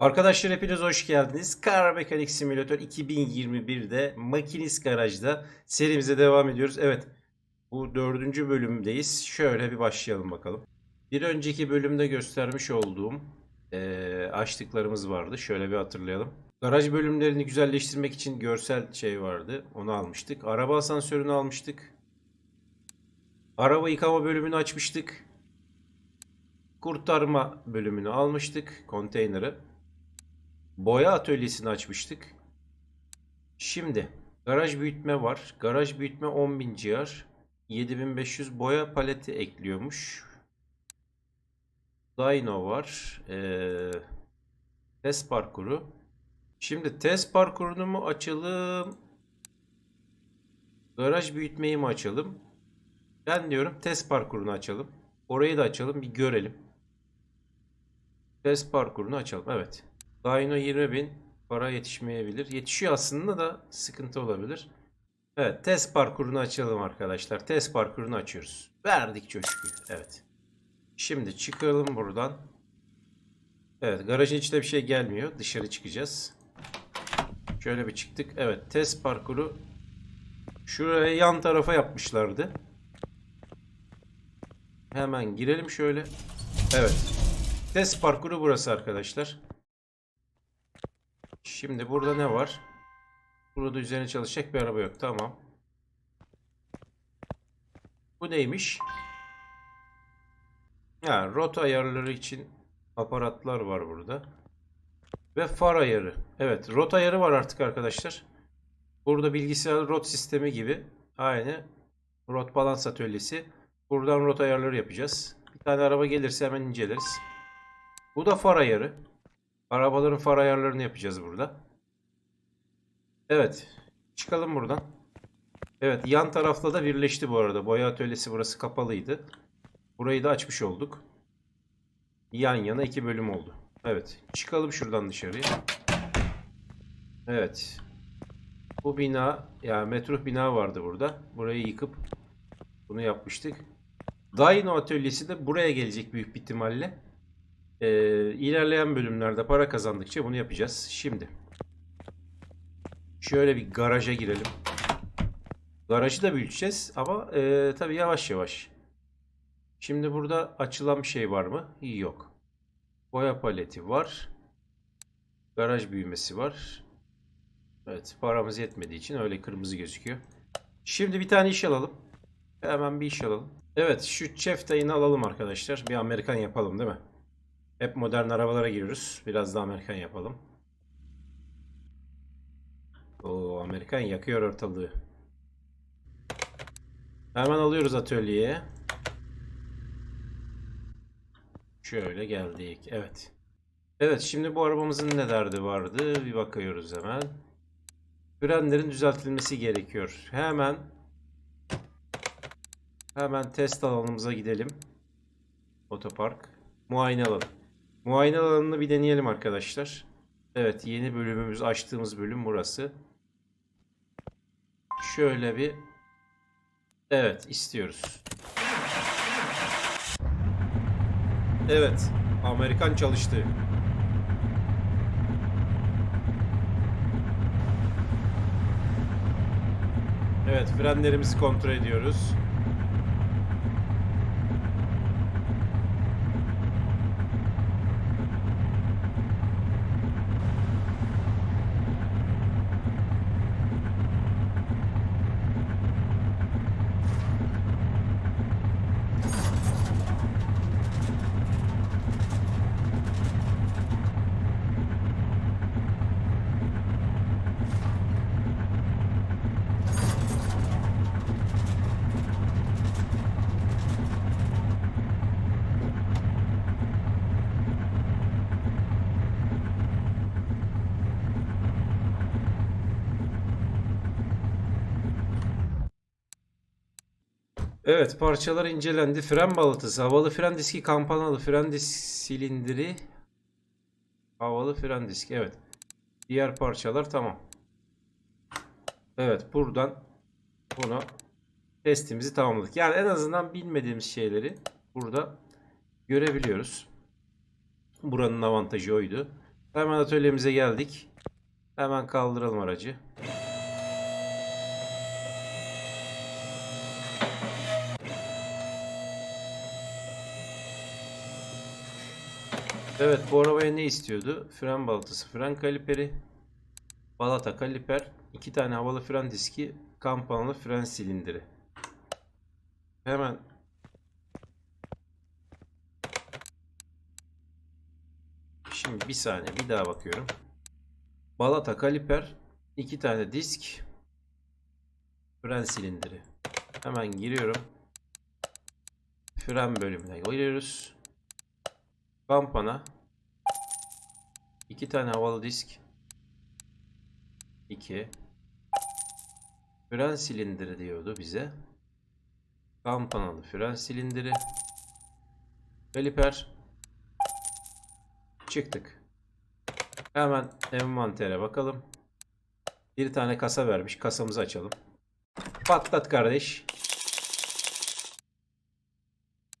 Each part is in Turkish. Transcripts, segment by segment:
Arkadaşlar hepiniz hoş geldiniz. Car Mekanik Simülatör 2021'de Makinist Garaj'da serimize devam ediyoruz. Evet bu dördüncü bölümdeyiz. Şöyle bir başlayalım bakalım. Bir önceki bölümde göstermiş olduğum eee, açtıklarımız vardı. Şöyle bir hatırlayalım. Garaj bölümlerini güzelleştirmek için görsel şey vardı. Onu almıştık. Araba asansörünü almıştık. Araba yıkama bölümünü açmıştık. Kurtarma bölümünü almıştık. Konteyneri. Boya atölyesini açmıştık. Şimdi garaj büyütme var. Garaj büyütme 10.000 ciğer. 7500 boya paleti ekliyormuş. Dyno var. Ee, test parkuru. Şimdi test parkurunu mu açalım? Garaj büyütmeyi mi açalım? Ben diyorum test parkurunu açalım. Orayı da açalım bir görelim. Test parkurunu açalım. Evet. Dyno 20 bin para yetişmeyebilir. Yetişiyor aslında da sıkıntı olabilir. Evet test parkurunu açalım arkadaşlar. Test parkurunu açıyoruz. Verdik coşkuyu. Evet. Şimdi çıkalım buradan. Evet garajın içinde bir şey gelmiyor. Dışarı çıkacağız. Şöyle bir çıktık. Evet test parkuru şuraya yan tarafa yapmışlardı. Hemen girelim şöyle. Evet. Test parkuru burası arkadaşlar. Şimdi burada ne var? Burada üzerine çalışacak bir araba yok. Tamam. Bu neymiş? Ha, rota ayarları için aparatlar var burada. Ve far ayarı. Evet, rot ayarı var artık arkadaşlar. Burada bilgisayar rot sistemi gibi. Aynı rot balans atölyesi. Buradan rot ayarları yapacağız. Bir tane araba gelirse hemen inceleriz. Bu da far ayarı. Arabaların far ayarlarını yapacağız burada. Evet. Çıkalım buradan. Evet. Yan tarafla da birleşti bu arada. Boya atölyesi burası kapalıydı. Burayı da açmış olduk. Yan yana iki bölüm oldu. Evet. Çıkalım şuradan dışarıya. Evet. Bu bina yani metruh bina vardı burada. Burayı yıkıp bunu yapmıştık. Dyno atölyesi de buraya gelecek büyük bir ihtimalle. Ee, ilerleyen bölümlerde para kazandıkça bunu yapacağız. Şimdi şöyle bir garaja girelim. Garajı da büyüteceğiz ama e, tabii yavaş yavaş. Şimdi burada açılan bir şey var mı? Yok. Boya paleti var. Garaj büyümesi var. Evet paramız yetmediği için öyle kırmızı gözüküyor. Şimdi bir tane iş alalım. Hemen bir iş alalım. Evet şu çeftayını alalım arkadaşlar. Bir Amerikan yapalım değil mi? Hep modern arabalara giriyoruz. Biraz da Amerikan yapalım. O Amerikan yakıyor ortalığı. Hemen alıyoruz atölyeye. Şöyle geldik. Evet. Evet şimdi bu arabamızın ne derdi vardı? Bir bakıyoruz hemen. Frenlerin düzeltilmesi gerekiyor. Hemen hemen test alanımıza gidelim. Otopark. Muayene alanı. Muayene alanını bir deneyelim arkadaşlar. Evet yeni bölümümüz açtığımız bölüm burası. Şöyle bir Evet istiyoruz. Evet Amerikan çalıştı. Evet frenlerimizi kontrol ediyoruz. Evet parçalar incelendi. Fren balıtısı, havalı fren diski, kampanalı fren disk silindiri, havalı fren diski. Evet. Diğer parçalar tamam. Evet buradan bunu testimizi tamamladık. Yani en azından bilmediğimiz şeyleri burada görebiliyoruz. Buranın avantajı oydu. Hemen atölyemize geldik. Hemen kaldıralım aracı. Evet bu arabaya ne istiyordu? Fren balatası, fren kaliperi, balata kaliper, iki tane havalı fren diski, kampanalı fren silindiri. Hemen Şimdi bir saniye bir daha bakıyorum. Balata kaliper, iki tane disk, fren silindiri. Hemen giriyorum. Fren bölümüne giriyoruz. Kampana. iki tane havalı disk. 2. Fren silindiri diyordu bize. Kampanalı fren silindiri. Kaliper. Çıktık. Hemen envantere bakalım. Bir tane kasa vermiş. Kasamızı açalım. Patlat kardeş.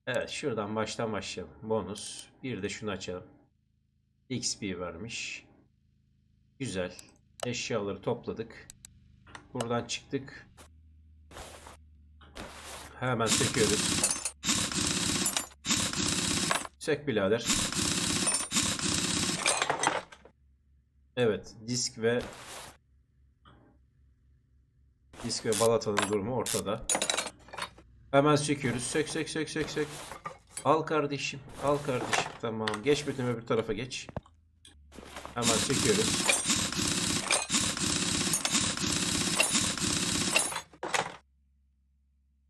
Evet şuradan baştan başlayalım. Bonus. Bir de şunu açalım. XP vermiş. Güzel. Eşyaları topladık. Buradan çıktık. Hemen söküyoruz. Sök birader. Evet, disk ve disk ve balatanın durumu ortada. Hemen söküyoruz. Sök sök sök sök sök. Al kardeşim. Al kardeşim. Tamam. Geç bütün öbür tarafa geç. Hemen söküyoruz.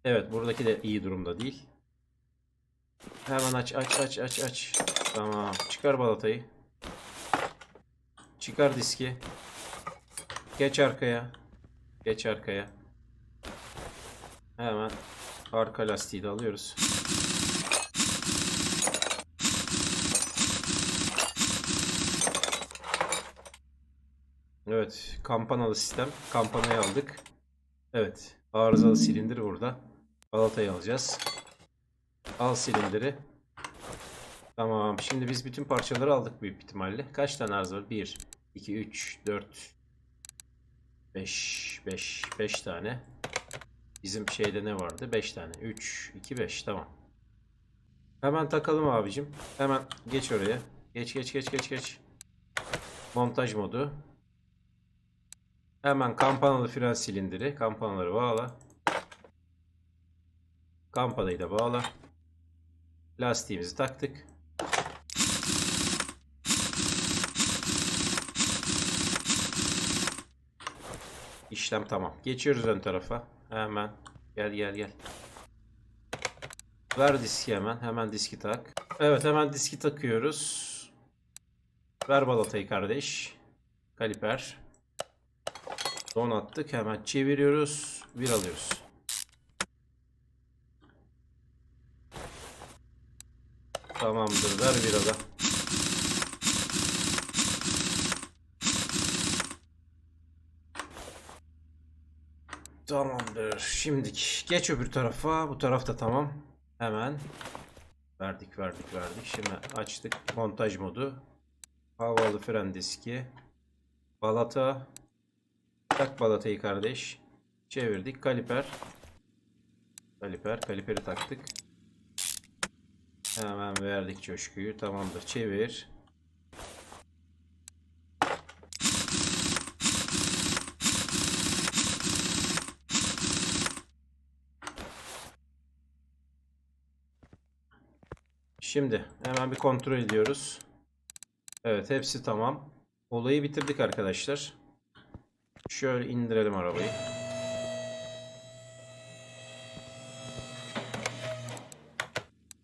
Evet buradaki de iyi durumda değil. Hemen aç aç aç aç aç. Tamam. Çıkar balatayı. Çıkar diski. Geç arkaya. Geç arkaya. Hemen arka lastiği de alıyoruz. Evet, kampanalı sistem. Kampanayı aldık. Evet, arızalı silindir burada. Balatayı alacağız. Al silindiri. Tamam, şimdi biz bütün parçaları aldık büyük ihtimalle. Kaç tane arıza var? 1, 2, 3, 4, 5, 5, 5 tane. Bizim şeyde ne vardı? 5 tane. 3, 2, 5. Tamam. Hemen takalım abicim. Hemen geç oraya. Geç geç geç geç geç. Montaj modu. Hemen kampanalı fren silindiri. Kampanaları bağla. Kampanayı da bağla. Lastiğimizi taktık. İşlem tamam. Geçiyoruz ön tarafa. Hemen. Gel gel gel. Ver diski hemen. Hemen diski tak. Evet hemen diski takıyoruz. Ver balatayı kardeş. Kaliper. Don attık. Hemen çeviriyoruz. Bir alıyoruz. Tamamdır. Ver bir ada. Tamamdır. Şimdilik geç öbür tarafa. Bu tarafta tamam. Hemen verdik verdik verdik. Şimdi açtık montaj modu. Havalı fren diski. Balata. Tak balatayı kardeş. Çevirdik. Kaliper. Kaliper. Kaliperi taktık. Hemen verdik coşkuyu. Tamamdır. Çevir. Şimdi hemen bir kontrol ediyoruz. Evet hepsi tamam. Olayı bitirdik arkadaşlar. Şöyle indirelim arabayı.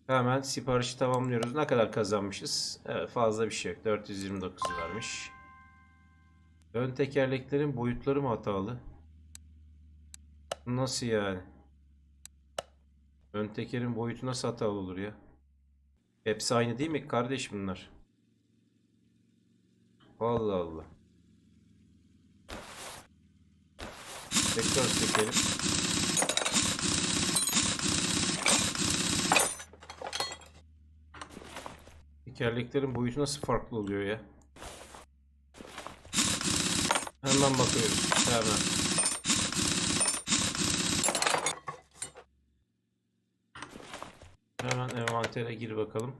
Hemen siparişi tamamlıyoruz. Ne kadar kazanmışız? Evet fazla bir şey yok. 429 vermiş. Ön tekerleklerin boyutları mı hatalı? Nasıl yani? Ön tekerin boyutu nasıl hatalı olur ya? Hepsi aynı değil mi kardeş bunlar? Allah Allah. Tekrar çekelim. Tekerleklerin boyutu nasıl farklı oluyor ya? Hemen bakıyoruz. Hemen. Envantere gir bakalım.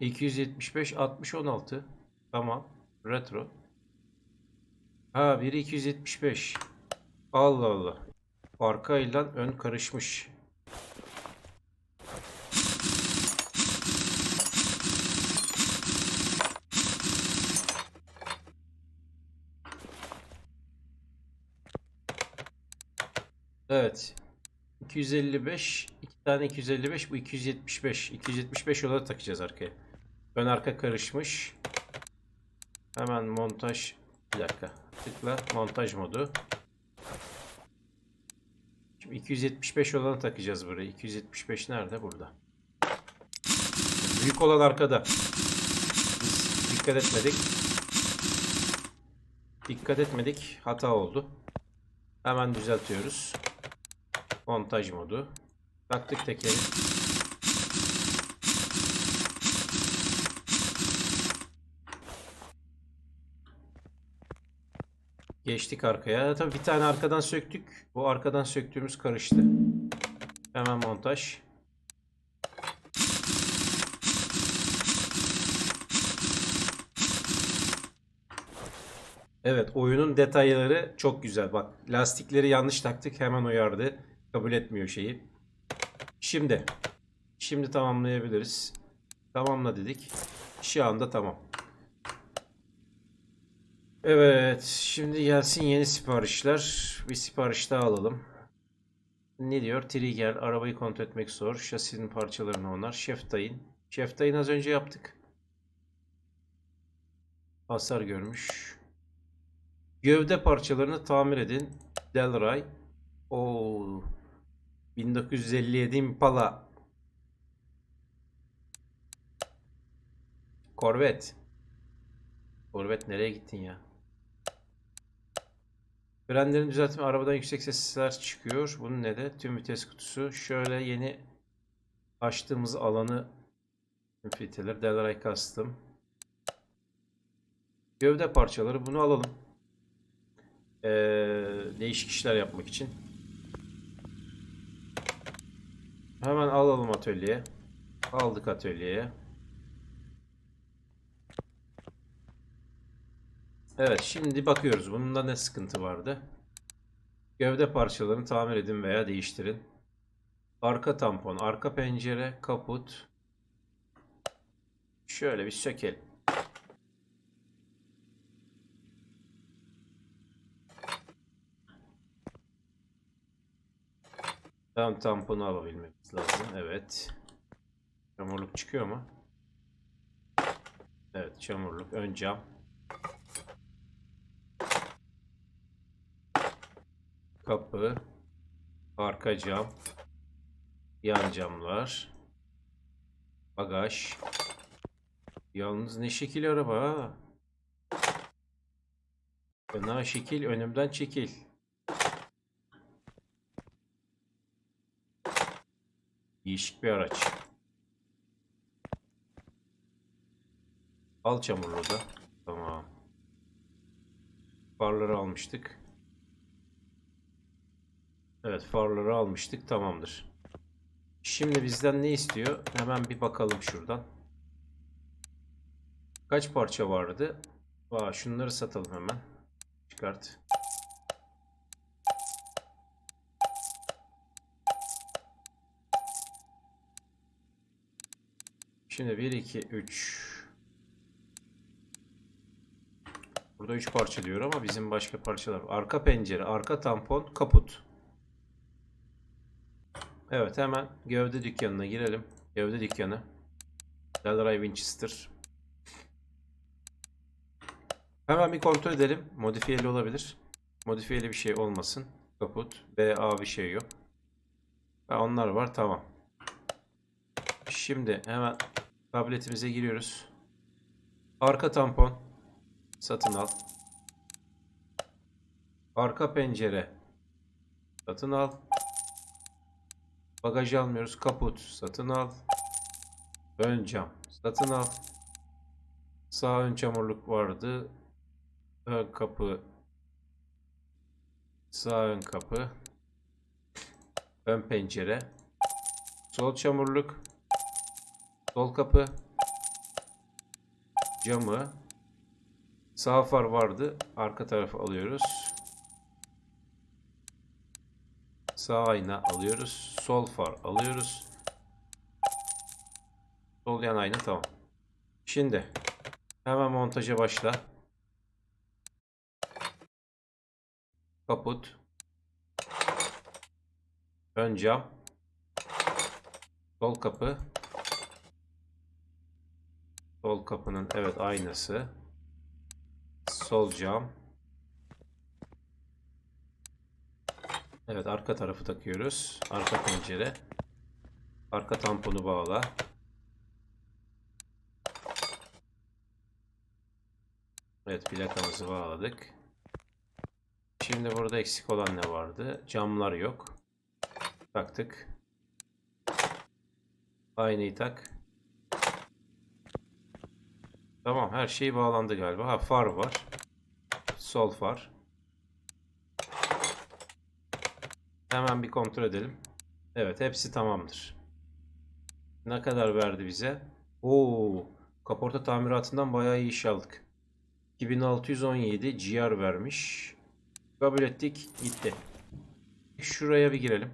275 60 16. Tamam. Retro. Ha biri 275. Allah Allah. Arka ile ön karışmış. Evet. 255, iki tane 255, bu 275. 275 olarak takacağız arkaya. Ön arka karışmış. Hemen montaj. Bir dakika. Tıkla montaj modu. Şimdi 275 olanı takacağız buraya. 275 nerede? Burada. Büyük olan arkada. Biz dikkat etmedik. Dikkat etmedik. Hata oldu. Hemen düzeltiyoruz. Montaj modu. Taktık tekeri. Geçtik arkaya. Tabii bir tane arkadan söktük. Bu arkadan söktüğümüz karıştı. Hemen montaj. Evet, oyunun detayları çok güzel. Bak, lastikleri yanlış taktık, hemen uyardı. Kabul etmiyor şeyi. Şimdi, şimdi tamamlayabiliriz. Tamamla dedik. Şu anda tamam. Evet, şimdi gelsin yeni siparişler. Bir sipariş daha alalım. Ne diyor? Trigger, arabayı kontrol etmek zor. Şasinin parçalarını onar. Şef tayin. Şef tayin az önce yaptık. Hasar görmüş. Gövde parçalarını tamir edin. Delray. O 1957 Impala. Corvette. Corvette nereye gittin ya? Frenlerin düzeltimi arabadan yüksek sesler çıkıyor. Bunun ne de? Tüm vites kutusu. Şöyle yeni açtığımız alanı filtreler. Delray Custom. Gövde parçaları bunu alalım. Ee, değişik işler yapmak için. Hemen alalım atölyeye. Aldık atölyeye. Evet şimdi bakıyoruz. Bunda ne sıkıntı vardı? Gövde parçalarını tamir edin veya değiştirin. Arka tampon, arka pencere, kaput. Şöyle bir sökelim. Tam tamponu alabilmemiz lazım. Evet. Çamurluk çıkıyor mu? Evet çamurluk. Ön cam. Kapı. Arka cam. Yan camlar. Bagaj. Yalnız ne şekil araba ha. Fena şekil önümden çekil. Değişik bir araç. Al çamurlu da. Tamam. Farları almıştık. Evet farları almıştık. Tamamdır. Şimdi bizden ne istiyor? Hemen bir bakalım şuradan. Kaç parça vardı? Aa, şunları satalım hemen. Çıkart. Şimdi 1, 2, 3. Burada 3 parça diyor ama bizim başka parçalar. Arka pencere, arka tampon, kaput. Evet hemen gövde dükkanına girelim. Gövde dükkanı. Delray Winchester. Hemen bir kontrol edelim. Modifiyeli olabilir. Modifiyeli bir şey olmasın. Kaput. BA bir şey yok. Ha, onlar var tamam. Şimdi hemen tabletimize giriyoruz. Arka tampon satın al. Arka pencere satın al. Bagaj almıyoruz. Kaput satın al. Ön cam satın al. Sağ ön çamurluk vardı. ön kapı sağ ön kapı ön pencere sol çamurluk sol kapı. Camı. Sağ far vardı. Arka tarafı alıyoruz. Sağ ayna alıyoruz. Sol far alıyoruz. Sol yan ayna tamam. Şimdi hemen montaja başla. Kaput. Ön cam. Sol kapı sol kapının evet aynası sol cam evet arka tarafı takıyoruz arka pencere arka tamponu bağla evet plakamızı bağladık Şimdi burada eksik olan ne vardı? Camlar yok. Taktık. Aynayı tak. Tamam her şey bağlandı galiba. Ha far var. Sol far. Hemen bir kontrol edelim. Evet hepsi tamamdır. Ne kadar verdi bize? Oo, kaporta tamiratından bayağı iyi iş aldık. 2617 GR vermiş. Kabul ettik. Gitti. Şuraya bir girelim.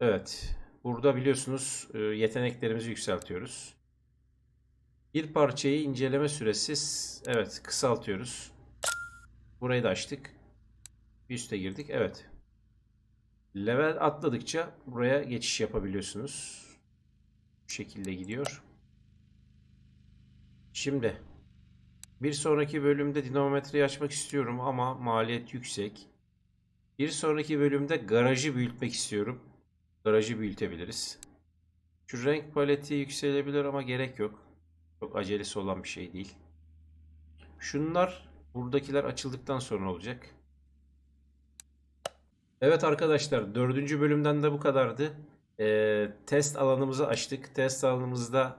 Evet. Burada biliyorsunuz e, yeteneklerimizi yükseltiyoruz. Bir parçayı inceleme süresi evet kısaltıyoruz. Burayı da açtık. Üste girdik. Evet. Level atladıkça buraya geçiş yapabiliyorsunuz. Bu şekilde gidiyor. Şimdi bir sonraki bölümde dinamometreyi açmak istiyorum ama maliyet yüksek. Bir sonraki bölümde garajı büyütmek istiyorum. Garajı büyütebiliriz. Şu renk paleti yükselebilir ama gerek yok. Çok acelesi olan bir şey değil. Şunlar buradakiler açıldıktan sonra olacak. Evet arkadaşlar dördüncü bölümden de bu kadardı. Ee, test alanımızı açtık. Test alanımızda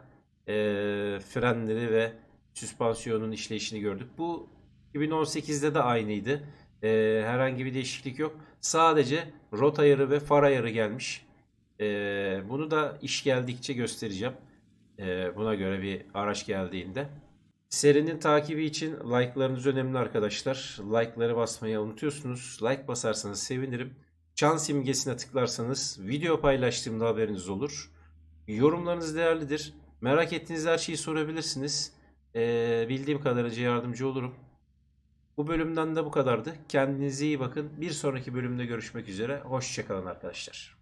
ee, frenleri ve süspansiyonun işleyişini gördük. Bu 2018'de de aynıydı. Ee, herhangi bir değişiklik yok. Sadece rot ayarı ve far ayarı gelmiş. Ee, bunu da iş geldikçe göstereceğim. Ee, buna göre bir araç geldiğinde. Serinin takibi için like'larınız önemli arkadaşlar. Like'ları basmayı unutuyorsunuz. Like basarsanız sevinirim. Çan simgesine tıklarsanız video paylaştığımda haberiniz olur. Yorumlarınız değerlidir. Merak ettiğiniz her şeyi sorabilirsiniz. Ee, bildiğim kadarıyla yardımcı olurum. Bu bölümden de bu kadardı. Kendinize iyi bakın. Bir sonraki bölümde görüşmek üzere. Hoşçakalın arkadaşlar.